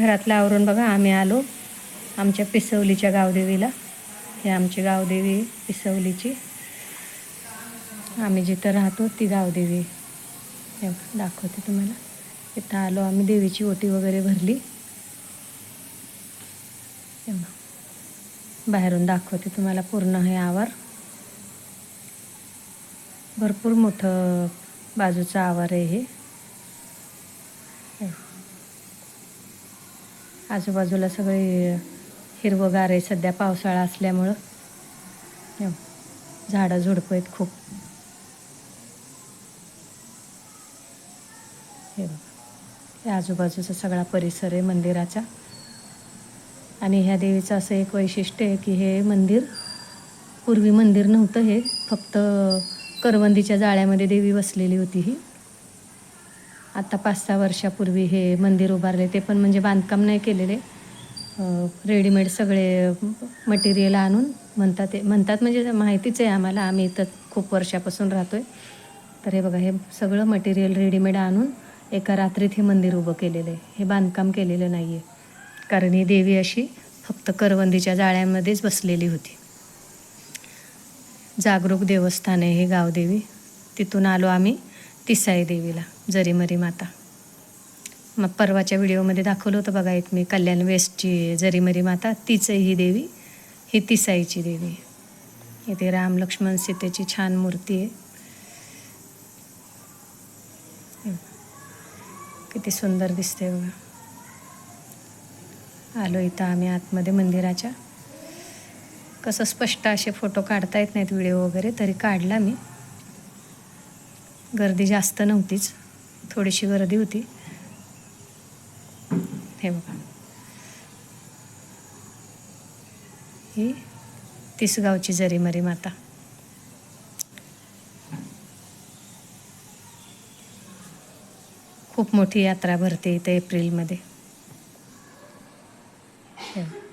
घरातलं आवरून बघा आम्ही आलो आमच्या पिसवलीच्या गावदेवीला. हे आमची गावदेवी पिसवलीची. आम्ही जिथं राहतो ती गावदेवी. दाखवते तुम्हाला. इथं आलो आम्ही देवीची ओटी वगैरे भरली. बाहेरून दाखवते तुम्हाला पूर्ण हे आवार. भरपूर मोठं बाजूचं आवार आहे हे. आजूबाजूला सगळे हिरवंगार आहे सध्या पावसाळा असल्यामुळं. झाडं झुडपं आहेत खूप. हे बघा. हे आजूबाजूचा सगळा परिसर आहे मंदिराचा. आणि ह्या देवीचं असं एक वैशिष्ट्य आहे की हे मंदिर पूर्वी मंदिर नव्हतं हे. फक्त करवंदीच्या जाळ्यामध्ये देवी बसलेली होती ही. आत्ता पाच सहा वर्षापूर्वी हे मंदिर उभारले ते पण म्हणजे बांधकाम नाही केलेले. रेडीमेड सगळे मटेरियल आणून म्हणतात ते म्हणतात म्हणजे माहितीच आहे आम्हाला आम्ही इथं खूप वर्षापासून राहतो आहे तर हे बघा हे सगळं मटेरियल रेडीमेड आणून एका रात्रीत हे मंदिर उभं केलेलं आहे. हे बांधकाम केलेलं नाही आहे कारण ही देवी अशी फक्त करवंदीच्या जाळ्यामध्येच बसलेली होती. जागरूक देवस्थान आहे हे गावदेवी. तिथून आलो आम्ही. तिसाई देवीला जरीमरी माता. मग परवाच्या व्हिडिओमध्ये दाखवलं होतं बघा एक मी कल्याण वेस्टची जरीमरी माता तीच ही देवी ही तिसाईची देवी आहे. इथे राम लक्ष्मण सीतेची छान मूर्ती आहे. किती सुंदर दिसते बघा. आलो इथं आम्ही आतमध्ये मंदिराच्या. कसं स्पष्ट असे फोटो काढता येत नाहीत व्हिडिओ वगैरे तरी काढला मी. गर्दी जास्त नव्हतीच. थोडीशी गर्दी होती. हे बघा. ही तिसगावची जरीमरी माता. खूप मोठी यात्रा भरते इथे एप्रिलमध्ये. हे